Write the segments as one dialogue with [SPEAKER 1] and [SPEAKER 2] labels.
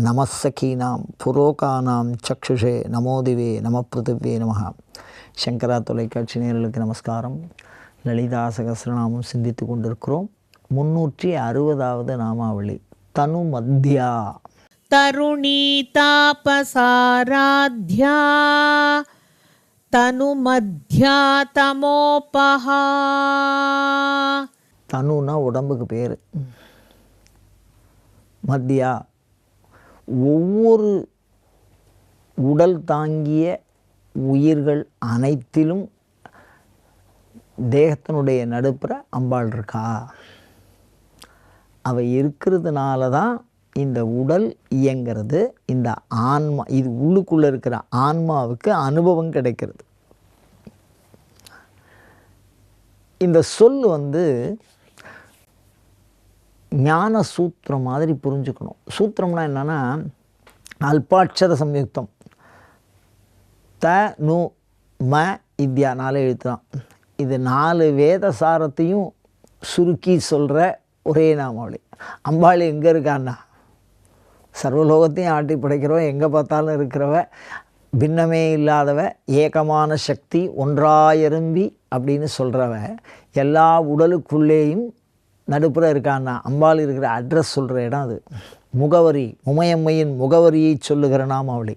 [SPEAKER 1] நமசகீனாம் புரோகானாம் சக்ஷுஷே நமோதிவே நம பிருத்திவே நமகா சங்கரா தொலைக்காட்சி நேர்களுக்கு நமஸ்காரம். லலிதா சகசிரநாமம் சிந்தித்து கொண்டிருக்கிறோம். முன்னூற்றி அறுபதாவது நாமாவளி தனு மத்தியா
[SPEAKER 2] தருணி தாபசாராத்யா தனு மத்தியா தமோபஹா.
[SPEAKER 1] தனுனா உடம்புக்கு பேர். மத்தியா ஒவ்வொரு உடல் தாங்கிய உயிர்கள் அனைத்திலும் தேகத்தினுடைய நடுப்புற அம்பாள் இருக்கா? அவை இருக்கிறதுனால தான் இந்த உடல் இயங்கிறது. இந்த ஆன்மா இது உள்ளுக்குள்ளே இருக்கிற ஆன்மாவுக்கு அனுபவம் கிடைக்கிறது. இந்த சொல் வந்து ஞான சூத்திரம் மாதிரி புரிஞ்சுக்கணும். சூத்திரம்னா என்னென்னா அல்பாட்சர சம்யுக்தம். த நு ம இத்யா நாலு எழுத்து தான் இது நாலு வேத சாரத்தையும் சுருக்கி சொல்கிற ஒரே நாமாவளி. அம்பாள் எங்கே இருக்கான்னா? சர்வலோகத்தையும் ஆட்டி படைக்கிறவ எங்கே பார்த்தாலும் இருக்கிறவ பின்னமே இல்லாதவ ஏகமான சக்தி ஒன்றாயிரும்பி அப்படின்னு சொல்கிறவ எல்லா உடலுக்குள்ளேயும் நடுப்புற இருக்கான்னா அம்பாள் இருக்கிற அட்ரஸ் சொல்கிற இடம் அது. முகவரி உமையம்மையின் முகவரியை சொல்லுகிற நாமாவளி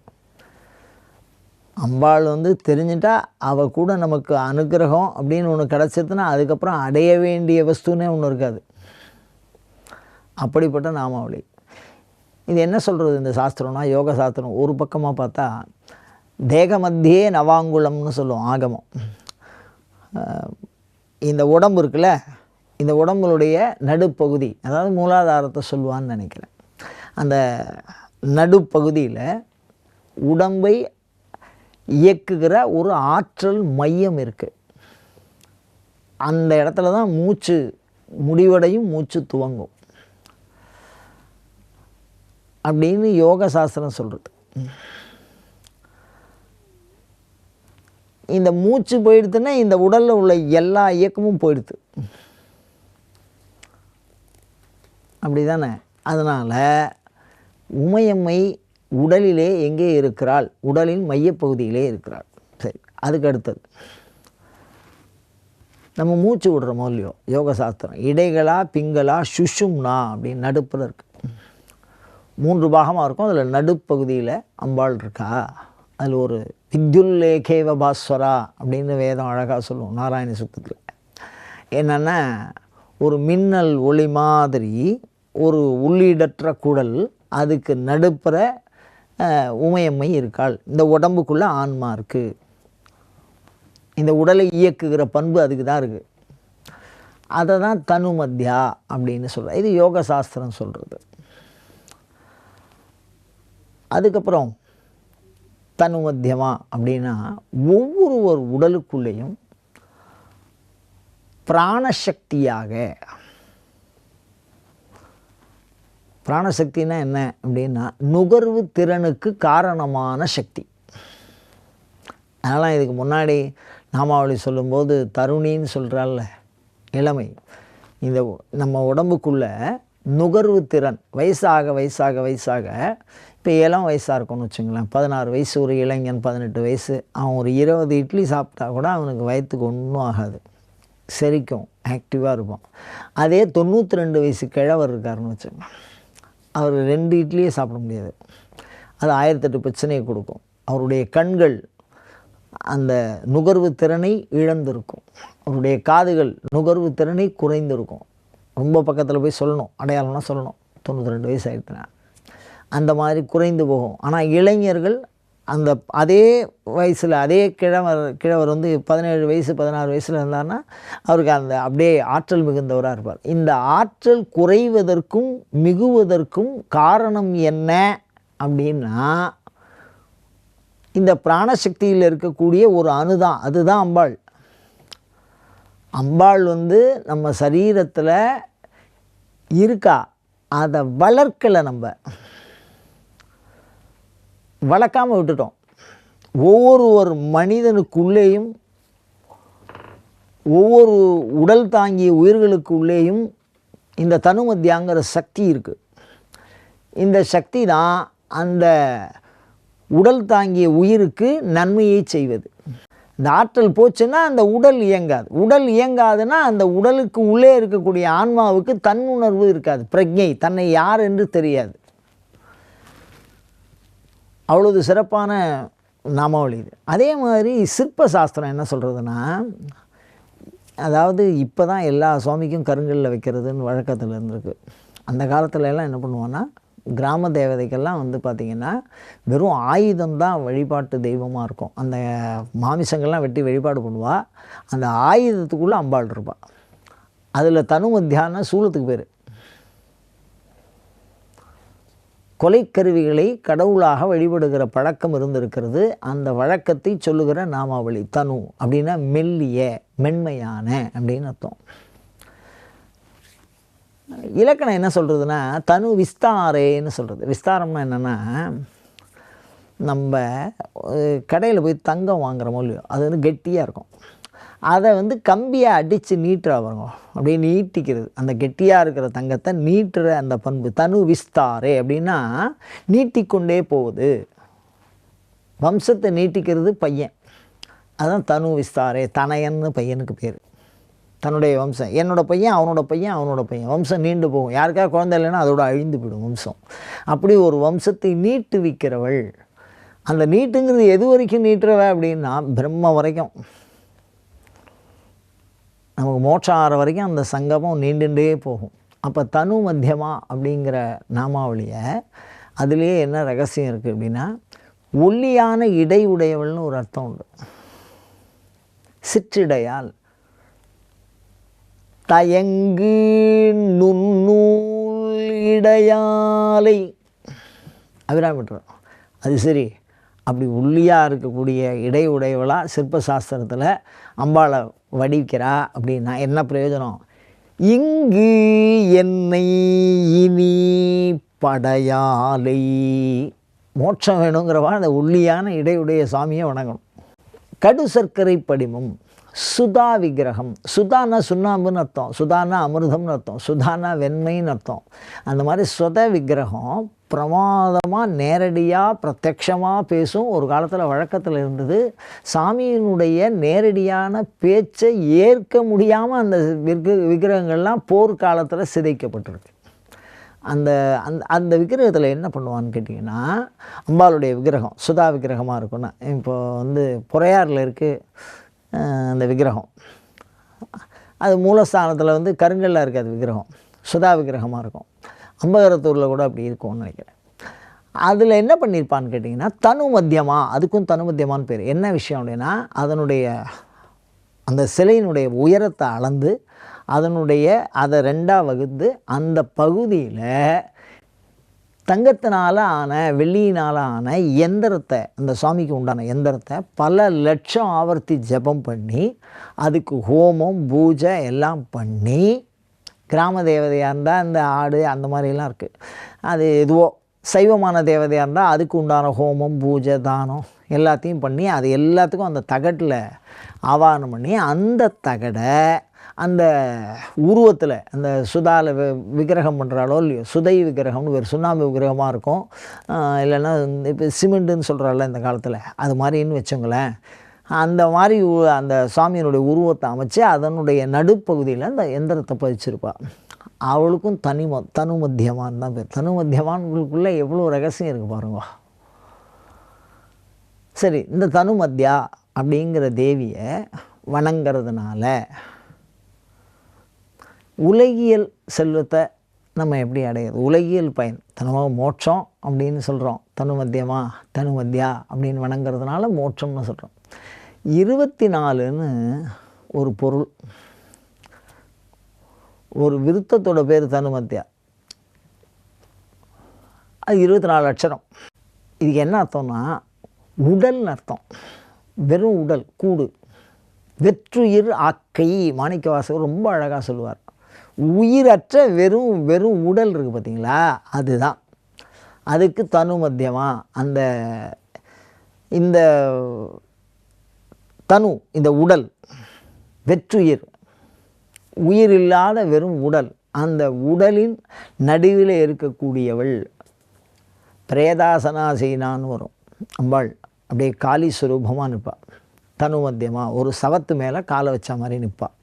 [SPEAKER 1] அம்பாள் வந்து தெரிஞ்சிட்டா அவள் கூட நமக்கு அனுகிரகம் அப்படின்னு ஒன்று கிடச்சிருதுன்னா அதுக்கப்புறம் அடைய வேண்டிய வஸ்துன்னே ஒன்று இருக்காது. அப்படிப்பட்ட நாமாவளி இது என்ன சொல்கிறது இந்த சாஸ்திரம்னா யோக சாஸ்திரம். ஒரு பக்கமாக பார்த்தா தேக மத்தியே நவாங்குளம்னு சொல்லுவோம் ஆகமம். இந்த உடம்பு இருக்குல்ல இந்த உடம்புடைய நடுப்பகுதி அதாவது மூலாதாரத்தை சொல்லுவான்னு நினைக்கிறேன். அந்த நடுப்பகுதியில் உடம்பை இயக்குகிற ஒரு ஆற்றல் மையம் இருக்குது அந்த இடத்துல தான் மூச்சு முடிவடையும் மூச்சு துவங்கும். அப்படின்னு யோக சாஸ்திரம் சொல்கிறது இந்த மூச்சு போயிடுத்துன்னா இந்த உடலில் உள்ள எல்லா இயக்கமும் போயிடுது. அப்படி தானே அதனால் உமையம்மை உடலிலே எங்கே இருக்கிறாள்? உடலின் மையப்பகுதியிலே இருக்கிறாள். சரி அதுக்கு அடுத்தது. நம்ம மூச்சு விடுறோமோ இல்லையோ? யோக சாஸ்திரம் இடைகளா பிங்களா சுஷும்னா அப்படின்னு நடுப்பில் இருக்கு. மூன்று பாகமாக இருக்கும். அதில் நடுப்பகுதியில் அம்பாள் இருக்கா? அதில் ஒரு வித்யுல்லேகேவ பாஸ்வரா அப்படின்னு வேதம் அழகாக சொல்லுவோம் நாராயண சுத்தத்தில் என்னென்னா ஒரு மின்னல் ஒளி மாதிரி ஒரு உள்ளீடற்ற குடல் அதுக்கு நடுப்புற உமையம்மை இருக்காள். இந்த உடம்புக்குள்ளே ஆன்மா இருக்குது இந்த உடலை இயக்குகிற பண்பு அதுக்கு தான் இருக்குது அதை தான் தனுமத்யா அப்படின்னு சொல்கிறேன் இது யோக சாஸ்திரம் சொல்கிறது அதுக்கப்புறம் தனு மத்தியமா அப்படின்னா ஒவ்வொரு ஒரு உடலுக்குள்ளேயும் பிராணசக்தியாக பிராணசக்தினா என்ன அப்படின்னா நுகர்வு திறனுக்கு காரணமான சக்தி. அதனால் இதுக்கு முன்னாடி நாமாவளி சொல்லும்போது தருணின்னு சொல்கிறாள்ல இளமை. இந்த நம்ம உடம்புக்குள்ள நுகர்வு திறன் வயசாக வயசாக வயசாக இப்போ இளம் வயசாக இருக்கும்னு வச்சுங்களேன் பதினாறு வயசு ஒரு இளைஞன் பதினெட்டு வயசு அவன் ஒரு இருபது இட்லி சாப்பிட்டா கூட அவனுக்கு வயிற்றுக்கு ஒன்றும் ஆகாது. செரிக்கும் ஆக்டிவாக இருப்பான். அதே தொண்ணூற்றி ரெண்டு வயசு கிழவர் இருக்காருன்னு வச்சுக்கோங்களேன் அவர் ரெண்டு இட்லியே சாப்பிட முடியாது. அது ஆயிரத்தெட்டு பிரச்சனையை கொடுக்கும். அவருடைய கண்கள் அந்த நுகர்வு திறனை இழந்திருக்கும். அவருடைய காதுகள் நுகர்வு திறனை குறைந்திருக்கும். ரொம்ப பக்கத்தில் போய் சொல்லணும். அடையாளம்னா சொல்லணும். தொண்ணூற்றி ரெண்டு வயசு ஆயிடுச்சுன்னா. அந்த மாதிரி குறைந்து போகும். ஆனால் இளைஞர்கள் அந்த அதே வயசில் அதே கிழவர் கிழவர் வந்து பதினேழு வயசு பதினாறு வயசில் இருந்தார்னா அவருக்கு அந்த அப்படியே ஆற்றல் மிகுந்தவராக இருப்பார். இந்த ஆற்றல் குறைவதற்கும் மிகுவதற்கும் காரணம் என்ன அப்படின்னா இந்த பிராணசக்தியில் இருக்கக்கூடிய ஒரு அணுதான் அதுதான் அம்பாள். அம்பாள் வந்து நம்ம சரீரத்தில் இருக்கா? அதை வளர்க்கலை நம்ம. வளர்க்காமல் விட்டுட்டோம். ஒவ்வொரு ஒரு மனிதனுக்குள்ளேயும் ஒவ்வொரு உடல் தாங்கிய உயிர்களுக்கு உள்ளேயும் இந்த தனுமத்தியாங்கிற சக்தி இருக்குது இந்த சக்தி தான் அந்த உடல் தாங்கிய உயிருக்கு நன்மையை செய்வது. இந்த ஆற்றல் போச்சுன்னா அந்த உடல் இயங்காது. உடல் இயங்காதுன்னா அந்த உடலுக்கு உள்ளே இருக்கக்கூடிய ஆன்மாவுக்கு தன்னுணர்வு இருக்காது. பிரஜை தன்னை யார் என்று தெரியாது. அவ்வளவு சிறப்பான நாமாவளி இது. அதே மாதிரி சிற்ப சாஸ்திரம் என்ன சொல்கிறதுனா அதாவது இப்போ தான் எல்லா சுவாமிக்கும் கருங்கல்ல வைக்கிறதுன்னு வழக்கத்தில் இருந்திருக்கு. அந்த காலத்துல எல்லாம் என்ன பண்ணுவோன்னா கிராம தேவதைக்கெல்லாம் வந்து பார்த்திங்கன்னா வெறும் ஆயுதம் தான் வழிபாட்டு தெய்வமாக இருக்கும். அந்த மாமிசங்கள்லாம் வெட்டி வழிபாடு பண்ணுவாள் அந்த ஆயுதத்துக்குள்ளே அம்பாள் இருப்பாள் அதில் தனுமத்தியான சூலத்துக்கு பேர். கொலைக்கருவிகளை கடவுளாக வழிபடுகிற பழக்கம் இருந்திருக்கிறது. அந்த வழக்கத்தை சொல்லுகிற நாமாவளி தனு அப்படின்னா மெல்லிய மென்மையான அப்படின்னு அர்த்தம். இலக்கணம் என்ன சொல்கிறதுனா தனு விஸ்தாரேன்னு சொல்கிறது விஸ்தாரம்னா என்னென்னா நம்ம கடையில் போய் தங்கம் வாங்குகிறோமோ இல்லையோ அது வந்து கெட்டியாக இருக்கும். அதை வந்து கம்பியை அடித்து நீட்டுற வருங்க அப்படியே நீட்டிக்கிறது. அந்த கெட்டியாக இருக்கிற தங்கத்தை நீட்டுற அந்த பண்பு. தனு விஸ்தாரே அப்படின்னா நீட்டிக்கொண்டே போகுது. வம்சத்தை நீட்டிக்கிறது பையன். அதுதான் தனு விஸ்தாரே தனையன்னு பையனுக்கு பேர். தன்னுடைய வம்சம். என்னோட பையன் அவனோட பையன் அவனோட பையன். வம்சம் நீண்டு போகும். யாருக்காக குழந்தை இல்லைன்னா அதோட அழிந்து போயிடும் வம்சம். அப்படி ஒரு வம்சத்தை நீட்டு விற்கிறவள் அந்த நீட்டுங்கிறது எது வரைக்கும் நீட்டுறவ அப்படின்னா பிரம்ம வரைக்கும். நமக்கு மோட்சம் ஆகிற வரைக்கும் அந்த சங்கமம் நீண்டுண்டே போகும். அப்போ தனு மத்தியமா அப்படிங்கிற நாமாவளியை அதுலேயே என்ன ரகசியம் இருக்குது அப்படின்னா ஒல்லியான இடை உடையவள்னு ஒரு அர்த்தம் உண்டு. சிற்றிடையால் தயங்கு நுண்ணூல் இடையாலை. அபிராமிட்டுறோம் அது சரி. அப்படி உள்ளியாக இருக்கக்கூடிய இடை உடையவளாக சிற்ப சாஸ்திரத்தில் அம்பாளை வடிக்கிறா அப்படின்னா என்ன பிரயோஜனம்? இங்கு என்னை இனி படையாலை மோட்சம் வேணுங்கிறவா அந்த உள்ளியான இடையுடைய சாமியை வணங்கணும். கடு சர்க்கரை படிமம். சுதா விக்கிரகம் சுதானா சுண்ணாம்புன்னு அர்த்தம். சுதானா அமிர்தம்னு அர்த்தம். சுதானா வெண்மைன்னு அர்த்தம். அந்த மாதிரி சுத விக்கிரகம் பிரமாதமாக நேரடியாக பிரத்யக்ஷமாக பேசும் ஒரு காலத்தில் வழக்கத்தில் இருந்தது. சாமியினுடைய நேரடியான பேச்சை ஏற்க முடியாமல் அந்த விக்கு விக்கிரகங்கள்லாம் போர்க்காலத்தில் சிதைக்கப்பட்டிருக்கு. அந்த அந்த அந்த விக்கிரகத்தில் என்ன பண்ணுவான்னு கேட்டிங்கன்னா அம்பாளுடைய விக்கிரகம் சுதா விக்கிரகமாக இருக்கும்னா. இப்போ வந்து புறையாரில் இருக்குது அந்த விக்கிரகம். அது மூலஸ்தானத்தில் வந்து கருங்கல்லாக இருக்காது விக்கிரகம். சுதா விக்கிரகமாக இருக்கும். அம்பகரத்தூரில் கூட அப்படி இருக்கும்னு நினைக்கிறேன். அதில் என்ன பண்ணியிருப்பான்னு கேட்டிங்கன்னா தனு மத்தியமா அதுக்கும் தனு மத்தியமான்னு பேர். என்ன விஷயம் அப்படின்னா அதனுடைய அந்த சிலையினுடைய உயரத்தை அளந்து அதனுடைய அதை ரெண்டாக வகுத்து அந்த பகுதியில் தங்கத்தினால் ஆன வெள்ளியினால் ஆன எந்திரத்தை அந்த சுவாமிக்கு உண்டான எந்திரத்தை பல லட்சம் ஆவர்த்தி ஜெபம் பண்ணி அதுக்கு ஹோமம் பூஜை எல்லாம் பண்ணி கிராம தேவதையாக இருந்தால் இந்த ஆடு அந்த மாதிரிலாம் இருக்குது அது எதுவோ சைவமான தேவதையாக இருந்தால் அதுக்கு உண்டான ஹோமம் பூஜை தானம் எல்லாத்தையும் பண்ணி அது எல்லாத்துக்கும் அந்த தகட்டில் ஆவாகனம் பண்ணி அந்த தகடை அந்த உருவத்தில் அந்த சுதாவில் வி விக்கிரகம் பண்ணுறாலோ இல்லையோ சுதை விக்கிரகம்னு ஒரு சுண்ணாம்பு விக்கிரகமாக இருக்கும். இல்லைன்னா இப்போ சிமெண்ட்டுன்னு சொல்கிறாள்ல இந்த காலத்தில். அது மாதிரின்னு வச்சுங்களேன். அந்த மாதிரி அந்த சாமியினுடைய உருவத்தை அமைச்சு அதனுடைய நடுப்பகுதியில் அந்த எந்திரத்தை பதிச்சிருப்பாள் அவளுக்கும் தனி ம தனு மத்தியமான் தான் பேர். தனு மத்தியமான்களுக்குள்ளே எவ்வளோ ரகசியம் இருக்குது பாருங்க. சரி இந்த தனு மத்தியா அப்படிங்கிற தேவியை வணங்கிறதுனால உலகியல் செல்வத்தை நம்ம எப்படி அடையிறது? உலகியல் பயன். தனமாக மோட்சம் அப்படின்னு சொல்கிறோம் தனு மத்தியமா? தனு மத்தியா அப்படின்னு வணங்குறதுனால மோட்சம்னு சொல்கிறோம் இருபத்தி நாலுன்னு ஒரு பொருள். ஒரு விருத்தத்தோட பேர் தனு மத்தியா. அது இருபத்தி நாலு அட்சரம் இதுக்கு என்ன அர்த்தம்னா உடல்னு அர்த்தம். வெறும் உடல் கூடு. வெற்றுயிர் ஆக்கை மாணிக்கவாசகர் ரொம்ப அழகாக சொல்லுவார். உயிரற்ற வெறும் வெறும் உடல் இருக்குது பார்த்தீங்களா? அதுதான். அதுக்கு தனு மத்தியமாக அந்த இந்த தனு இந்த உடல் வெற்றுயிர் உயிர் இல்லாத வெறும் உடல் அந்த உடலின் நடுவில் இருக்கக்கூடியவள் பிரேதாசனாசீனான்னு வரும். அம்பாள் அப்படியே காளி சுரூபமாக நிற்பாள் தனு மத்தியமாக ஒரு சவத்து மேலே காலை வச்ச மாதிரி நிற்பாள்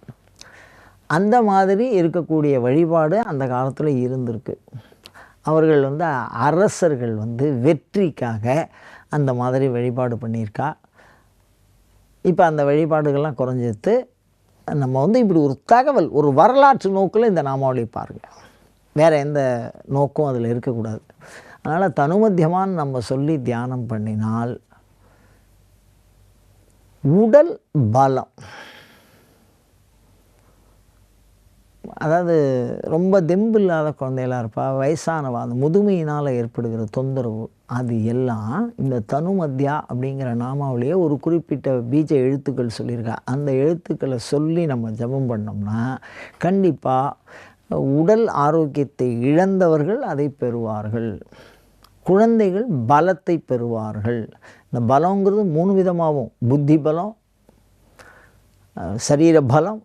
[SPEAKER 1] அந்த மாதிரி இருக்கக்கூடிய வழிபாடு அந்த காலத்தில் இருந்திருக்கு. அவர்கள் வந்து அரசர்கள் வந்து வெற்றிக்காக அந்த மாதிரி வழிபாடு பண்ணியிருக்கா. இப்போ அந்த வழிபாடுகள்லாம் குறைஞ்சிட்டு நம்ம வந்து இப்படி ஒரு தகவல் ஒரு வரலாற்று நோக்கில் இந்த நாமாவளி பாருங்கள் வேறு எந்த நோக்கும் அதில் இருக்கக்கூடாது. அதனால் தனுமத்தியமான்னு நம்ம சொல்லி தியானம் பண்ணினால் உடல் பலம் அதாவது ரொம்ப தெம்பு இல்லாத குழந்தைகளாக இருப்பா வயசானவா அந்த முதுமையினால் ஏற்படுகிற தொந்தரவு அது எல்லாம் இந்த தனுமத்யா அப்படிங்கிற நாமாவிலேயே ஒரு குறிப்பிட்ட பீஜ எழுத்துக்கள் சொல்லியிருக்கா. அந்த எழுத்துக்களை சொல்லி நம்ம ஜெபம் பண்ணோம்னா கண்டிப்பாக உடல் ஆரோக்கியத்தை இழந்தவர்கள் அதை பெறுவார்கள். குழந்தைகள் பலத்தை பெறுவார்கள். இந்த பலங்கிறது மூணு விதமாகவும் புத்தி பலம் சரீர பலம்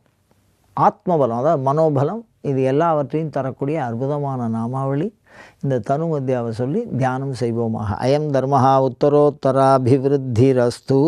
[SPEAKER 1] ஆத்மபலம் அதாவது மனோபலம் இது எல்லாவற்றையும் தரக்கூடிய அற்புதமான நாமாவளி. இந்த தனுமத்தியாவை சொல்லி தியானம் செய்வோமாக. அயம் தர்மஹா உத்தரோத்தராபிவிருத்திரஸ்து.